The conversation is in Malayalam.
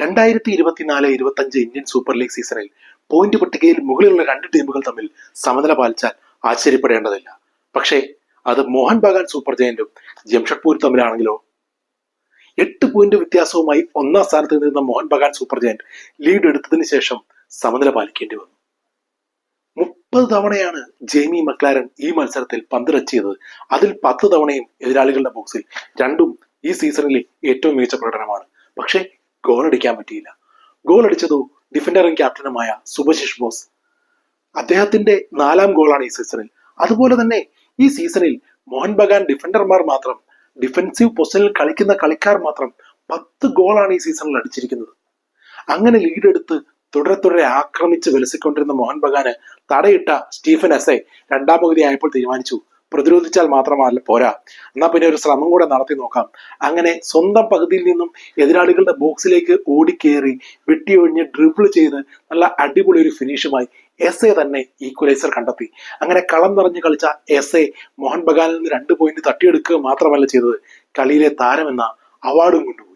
രണ്ടായിരത്തി ഇരുപത്തിനാല് ഇരുപത്തഞ്ച് ഇന്ത്യൻ സൂപ്പർ ലീഗ് സീസണിൽ പോയിന്റ് പട്ടികയിൽ മുകളിലുള്ള രണ്ട് ടീമുകൾ തമ്മിൽ സമനില പാലിച്ചാൽ ആശ്ചര്യപ്പെടേണ്ടതില്ല. പക്ഷേ അത് മോഹൻ ബഗാൻ സൂപ്പർ ജയന്റും ജംഷഡ്പൂർ തമ്മിലാണെങ്കിലോ? എട്ട് പോയിന്റ് വ്യത്യാസവുമായി ഒന്നാം സ്ഥാനത്ത് നിന്ന Mohun Bagan super giant lead എടുത്തതിന് ശേഷം സമനില പാലിക്കേണ്ടി വന്നു. മുപ്പത് തവണയാണ് ജെയ്മി മക്ലാരൻ ഈ മത്സരത്തിൽ പന്തിറച്ചിയത് അതിൽ പത്ത് തവണയും എതിരാളികളുടെ ബോക്സിൽ രണ്ടും ഈ സീസണിലെ ഏറ്റവും മികച്ച പ്രകടനമാണ്. പക്ഷേ ഗോൾ അടിക്കാൻ പറ്റിയില്ല. ഗോൾ അടിച്ചതോ ഡിഫൻഡറും ക്യാപ്റ്റനുമായ സുഭശിഷ് ബോസ്. അദ്ദേഹത്തിന്റെ നാലാം ഗോളാണ് ഈ സീസണിൽ അതുപോലെ തന്നെ ഈ സീസണിൽ മോഹൻ ബഗാൻ ഡിഫൻഡർമാർ മാത്രം ഡിഫൻസീവ് പൊസിഷനിൽ കളിക്കുന്ന കളിക്കാർ മാത്രം പത്ത് ഗോളാണ് ഈ സീസണിൽ അടിച്ചിരിക്കുന്നത്. അങ്ങനെ ലീഡെടുത്ത് തുടരെ തുടരെ ആക്രമിച്ച് വിലസിക്കൊണ്ടിരുന്ന മോഹൻ ബഗാന് തടയിട്ട സ്റ്റീഫൻ എസ് എ രണ്ടാം പകുതി ആയപ്പോൾ തീരുമാനിച്ചു. പ്രതിരോധിച്ചാൽ മാത്രമല്ല പോരാ. എന്നാ പിന്നെ ഒരു ശ്രമം കൂടെ നടത്തി നോക്കാം. അങ്ങനെ സ്വന്തം പകുതിയിൽ നിന്നും എതിരാളികളുടെ ബോക്സിലേക്ക് ഓടിക്കേറി വെട്ടിയൊഴിഞ്ഞ് ഡ്രിബിൾ ചെയ്ത് നല്ല അടിപൊളി ഒരു ഫിനിഷുമായി എസ് എ തന്നെ ഈക്വലൈസർ കണ്ടെത്തി. അങ്ങനെ കളം നിറഞ്ഞ് കളിച്ച എസ് എ മോഹൻ ബഗാനിൽ നിന്ന് രണ്ട് പോയിന്റ് തട്ടിയെടുക്കുക മാത്രമല്ല ചെയ്തത്. കളിയിലെ താരമെന്ന അവാർഡും കൊണ്ടുപോയി.